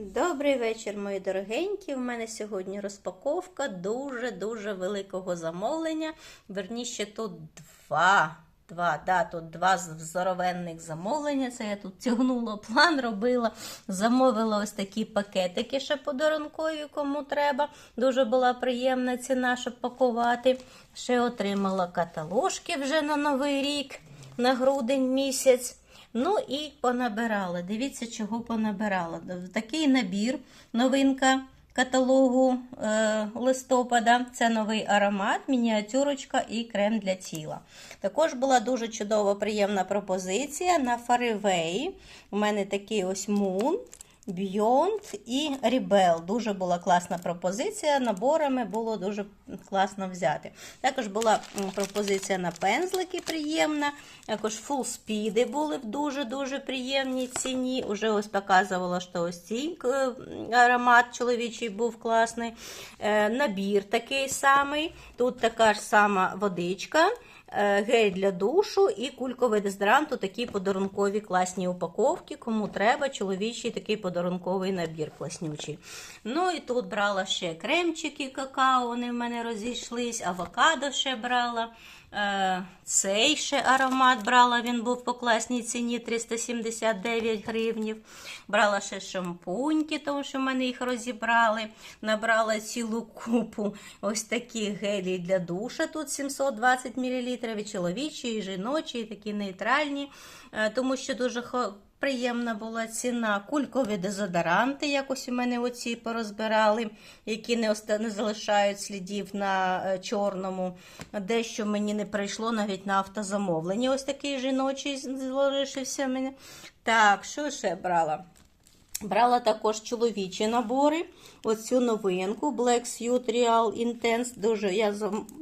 Добрий вечір, мої дорогенькі. У мене сьогодні розпаковка дуже-дуже великого замовлення. Верніше, тут два. Два, да, тут два здоровенних замовлення. Це я тут тягнула план, робила. Замовила ось такі пакетики ще подарункові, кому треба. Дуже була приємна ціна, щоб пакувати. Ще отримала каталожки вже на новий рік, на грудень місяць. Ну і понабирала. Дивіться, чого понабирала. Такий набір, новинка каталогу е, листопада. Це новий аромат, мініатюрочка і крем для тіла. Також була дуже чудова, приємна пропозиція на Фаривей. У мене такий ось мун. Beyond і Rebel. Дуже була класна пропозиція. Наборами було дуже класно взяти. Також була пропозиція на пензлики приємна. Також full спіди були в дуже-дуже приємній ціні. Уже ось показувала, що ось цей аромат чоловічий був класний. Набір такий самий. Тут така ж сама водичка. Гель для душу і кульковий дезодорант, такі подарункові класні упаковки. Кому треба, чоловічий такий подарунковий набір класнючий. Ну і тут брала ще кремчики какао, вони в мене розійшлись, авокадо ще брала. Цей ще аромат брала, він був по класній ціні 379 гривнів. Брала ще шампуньки, тому що в мене їх розібрали. Набрала цілу купу ось такі гелі для душа. Тут 720 мл, чоловічі, і жіночі, і такі нейтральні, тому що дуже Приємна була ціна. Кулькові дезодоранти, якось у мене оці порозбирали, які не не залишають слідів на чорному. Дещо мені не прийшло навіть на автозамовлення. Ось такий жіночий залишився мені. Так, що ще брала? Брала також чоловічі набори. Оцю новинку Black Suit Real Intense. Дуже я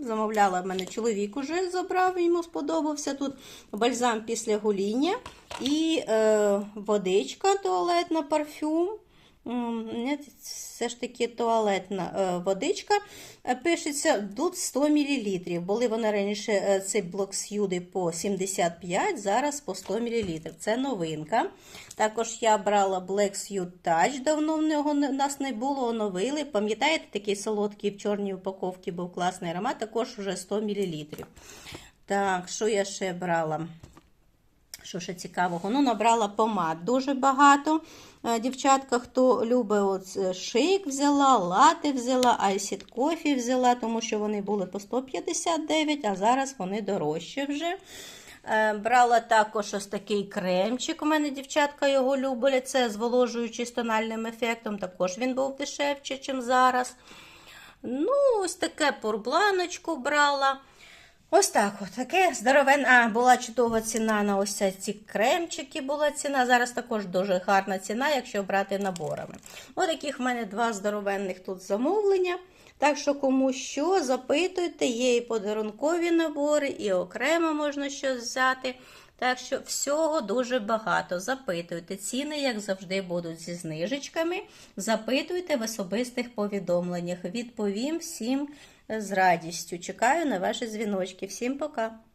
замовляла, в мене чоловік уже забрав, йому сподобався. Тут бальзам після гоління і е, водичка туалетна парфюм. Все ж таки туалетна водичка. Пишеться тут 100 мл. Були вони раніше цей блок сюди по 75, зараз по 100 мл. Це новинка. Також я брала Black Suit Touch, давно в нього в нас не було, оновили. Пам'ятаєте, такий солодкий в чорній упаковці був класний аромат, також вже 100 мл. Так, що я ще брала? Що ще цікавого? Ну, набрала помад дуже багато. Дівчатка, хто любить от шейк взяла, лати взяла, айсід кофі взяла, тому що вони були по 159, а зараз вони дорожчі вже. Брала також ось такий кремчик. У мене дівчатка його люблять. Це зволожуючий з тональним ефектом. Також він був дешевче, ніж зараз. Ну, ось таке порбланочку брала. Ось так от, таке здоровенна була чудова ціна на ось ці кремчики. Була ціна. Зараз також дуже гарна ціна, якщо брати наборами. Ось таких в мене два здоровенних тут замовлення. Так що, кому що, запитуйте, є і подарункові набори, і окремо можна щось взяти. Так що всього дуже багато. Запитуйте. Ціни, як завжди, будуть зі знижечками. Запитуйте в особистих повідомленнях. Відповім всім з радістю. Чекаю на ваші дзвіночки. Всім пока!